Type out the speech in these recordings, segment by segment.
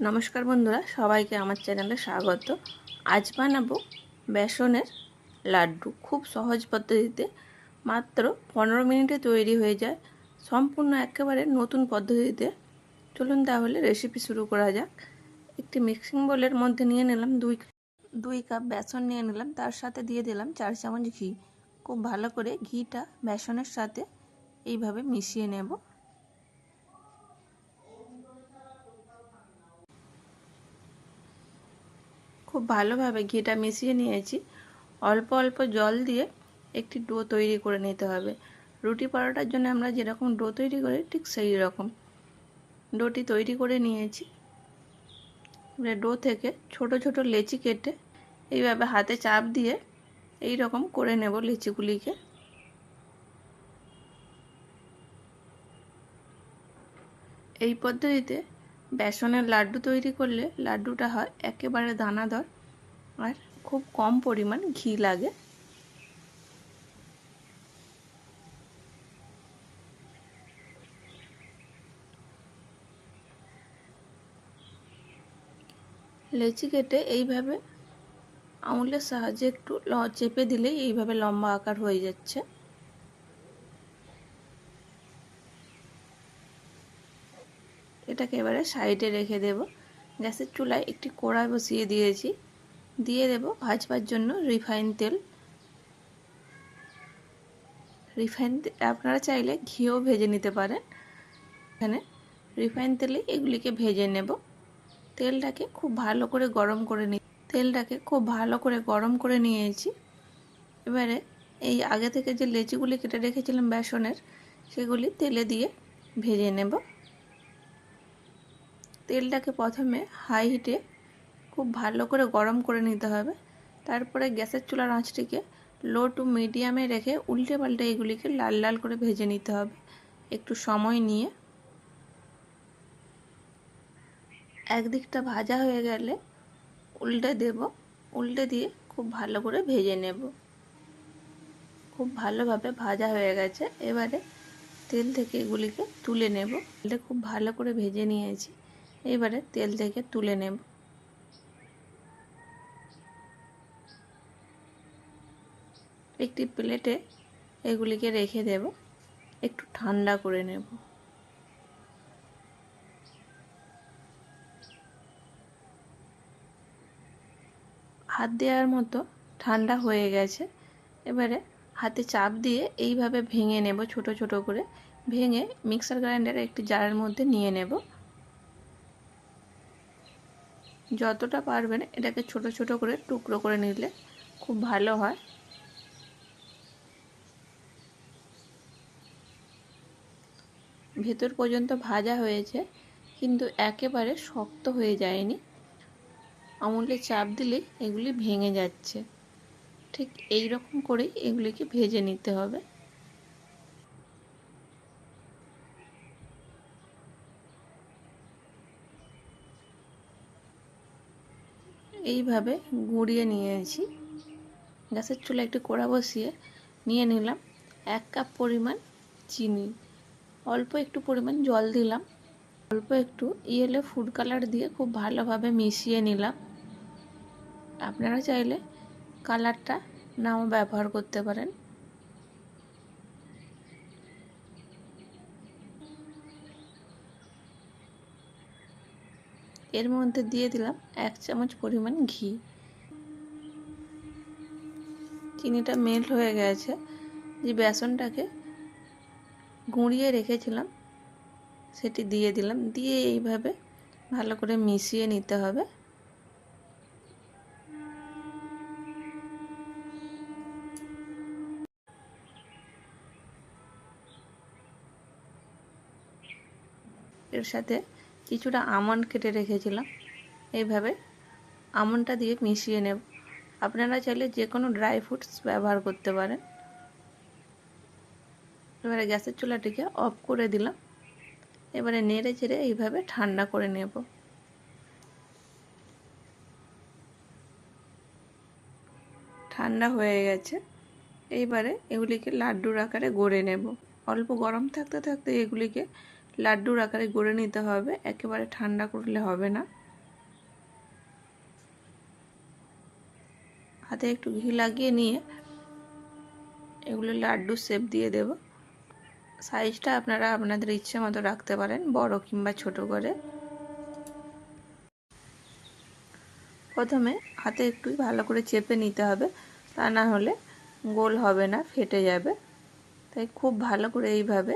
নমস্কার বন্ধুরা, সবাইকে আমার চ্যানেলে স্বাগত। আজ বানাবো বেসনের লাড্ডু। খুব সহজ পদ্ধতিতে মাত্র পনেরো মিনিটে তৈরি হয়ে যায়। সম্পূর্ণ একেবারে নতুন পদ্ধতিতে। চলুন তাহলে রেসিপি শুরু করা যাক। একটি মিক্সিং বোলের মধ্যে নিয়ে নিলাম দুই দুই কাপ বেসন নিয়ে নিলাম। তার সাথে দিয়ে দিলাম চার চামচ ঘি। খুব ভালো করে ঘিটা বেসনের সাথে এইভাবে মিশিয়ে নেব। খুব ভালোভাবে ঘিটা মিশিয়ে নিয়েছি। অল্প অল্প জল দিয়ে একটি ডো তৈরি করে নিতে হবে। রুটি পরোটার জন্য আমরা যেরকম ডো তৈরি করি, ঠিক সেই রকম। ডোটি তৈরি করে নিয়েছি। এবারে ডো থেকে ছোট ছোট লেচি কেটে এইভাবে হাতে চাপ দিয়ে এই রকম করে নেব লিচিগুলিকে। এই পদ্ধতিতে বেসনের লাড্ডু তৈরি করলে লাড্ডুটা হয় একেবারে দানাদার আর খুব কম পরিমাণ ঘি লাগে। লেচি কেটে এইভাবে আঙুলের সাহায্যে একটু চেপে দিলেই এইভাবে লম্বা আকার হয়ে যাচ্ছে। এটাকে এবারে সাইডে রেখে দেব। গ্যাসের চুলায় একটি কড়াই বসিয়ে দিয়েছি। দিয়ে দেব ভাজবার জন্য রিফাইন তেল। রিফাইন আপনারা চাইলে ঘিও ভেজে নিতে পারেন। এখানে রিফাইন তেলে এগুলিকে ভেজে নেব। তেলটাকে খুব ভালো করে গরম করে নি তেলটাকে খুব ভালো করে গরম করে নিয়েছি। এবারে এই আগে থেকে যে লেচিগুলি কেটে রেখেছিলাম বেসনের, সেগুলি তেলে দিয়ে ভেজে নেব। তেলটাকে প্রথমে হাই হিটে খুব ভালো করে গরম করে নিতে হবে। তারপরে গ্যাসের চুলার আঁচটিকে লো টু মিডিয়ামে রেখে উল্টে পাল্টে এগুলিকে লাল লাল করে ভেজে নিতে হবে। একটু সময় নিয়ে। একদিকটা ভাজা হয়ে গেলে উল্টে দেব। উল্টে দিয়ে খুব ভালো করে ভেজে নেব। খুব ভালোভাবে ভাজা হয়ে গেছে। এবারে তেল থেকে এগুলিকে তুলে নেব। তেলটা খুব ভালো করে ভেজে নিয়েছি। এবারে তেল থেকে তুলে নেব। একটি প্লেটে এগুলিকে রেখে দেব, একটু ঠান্ডা করে নেব। হাত দেওয়ার মতো ঠান্ডা হয়ে গেছে, এবারে হাতে চাপ দিয়ে এইভাবে ভেঙে নেব, ছোট ছোট করে। ভেঙে মিক্সার গ্রাইন্ডারে একটি জারের মধ্যে নিয়ে নেব। যতটা পারবেন এটাকে ছোট ছোট করে টুকরো করে নিলে খুব ভালো হয়। ভেতর পর্যন্ত ভাজা হয়েছে, কিন্তু একেবারে শক্ত হয়ে যায়নি। আমুলে চাপ দিলে এগুলি ভেঙে যাচ্ছে। ঠিক এই রকম করেই এগুলিকে ভেজে নিতে হবে। এইভাবে গুঁড়িয়ে নিয়েছি। গ্যাসের চুলা একটু কড়া বসিয়ে নিয়ে নিলাম। এক কাপ পরিমাণ চিনি, অল্প একটু পরিমাণ জল দিলাম। অল্প একটু ইয়েলো ফুড কালার দিয়ে খুব ভালোভাবে মিশিয়ে নিলাম। আপনারা চাইলে কালারটা নাও ব্যবহার করতে পারেন। এর মধ্যে দিয়ে দিলাম এক চামচ পরিমাণ ঘি। চিনিটা মেল্ট হয়ে গেছে। যে বেসনটাকে গুঁড়িয়ে রেখেছিলাম, সেটি দিয়ে দিলাম। দিয়ে এইভাবে ভালো করে মিশিয়ে নিতে হবে। এর সাথে কিছুটা আমন্ড কেটে রেখেছিলাম। এইভাবে আমন্ডটা দিয়ে মিশিয়ে নেব। আপনারা চাইলে যে কোনো ড্রাই ফ্রুটস ব্যবহার করতে পারেন। এবারে গ্যাসের চুলাটিকে অফ করে দিলাম। এবারে নেড়ে চেড়ে এইভাবে ঠান্ডা করে নেব। ঠান্ডা হয়ে গেছে। এইবারে এগুলিকে লাড্ডুর আকারে গড়ে নেব। অল্প গরম থাকতে থাকতে এগুলিকে লাড্ডুর আকারে গড়ে নিতে হবে, একেবারে ঠান্ডা করলে হবে না। হাতে একটু ঘি লাগিয়ে নিয়ে এগুলো লাড্ডু শেপ দিয়ে দেব। সাইজটা আপনারা আপনাদের ইচ্ছে মতো রাখতে পারেন, বড় কিংবা ছোট করে। প্রথমে হাতে একটু ভালো করে চেপে নিতে হবে, তা না হলে গোল হবে না, ফেটে যাবে। তাই খুব ভালো করে এইভাবে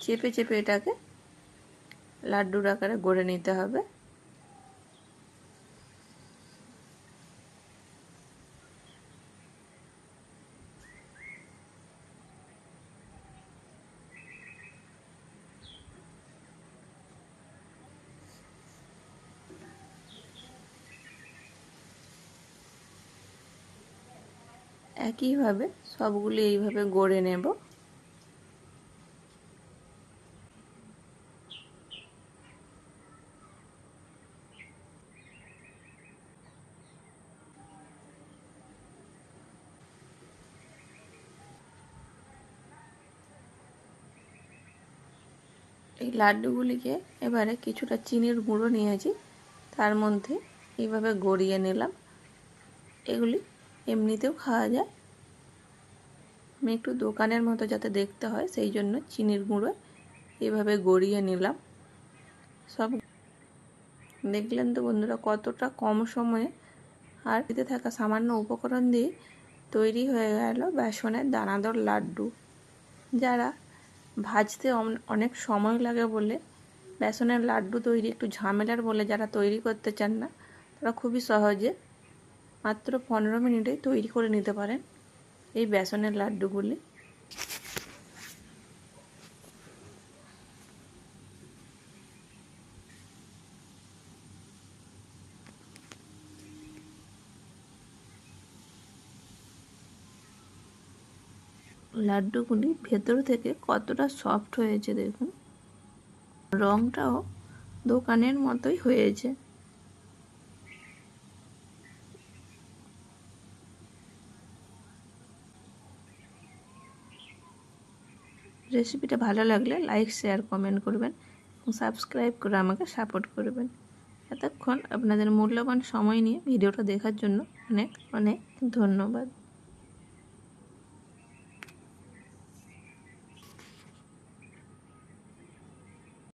চেপে চেপে এটাকে লাড্ডুর আকারে গড়ে নিতে হবে। একইভাবে সবগুলি এইভাবে গড়ে নেব। এই লাড্ডুগুলিকে এবারে কিছুটা চিনির গুঁড়ো নিয়েছি। তার মধ্যে এইভাবে গড়িয়ে নিলাম। এগুলি এমনিতেও খাওয়া যায়। আমি একটু দোকানের মতো যাতে দেখতে হয়, সেই জন্য চিনির গুঁড়ো এভাবে গড়িয়ে নিলাম। সব দেখলেন তো বন্ধুরা, কতটা কম সময়ে আর এতে থাকা সামান্য উপকরণ দিয়ে তৈরি হয়ে গেল বেসনের দানাদার লাড্ডু। যারা ভাজতে অনেক সময় লাগে বলে। বেসনের লাড্ডু তৈরি, একটু ঝামেলার বলে যারা তৈরি করতে চান না, তারা খুবই সহজে মাত্র পনেরো মিনিটে তৈরি করে নিতে পারেন এই বেসনের লাড্ডুগুলি। লাড্ডুগুলি ভেতর থেকে কতটা সফট হয়েছে দেখুন। রঙটাও দোকানের মতোই হয়েছে। রেসিপিটা ভালো লাগলে লাইক শেয়ার কমেন্ট করবেন এবং সাবস্ক্রাইব করে আমাকে সাপোর্ট করবেন। এতক্ষণ আপনাদের মূল্যবান সময় নিয়ে ভিডিওটা দেখার জন্য অনেক অনেক ধন্যবাদ।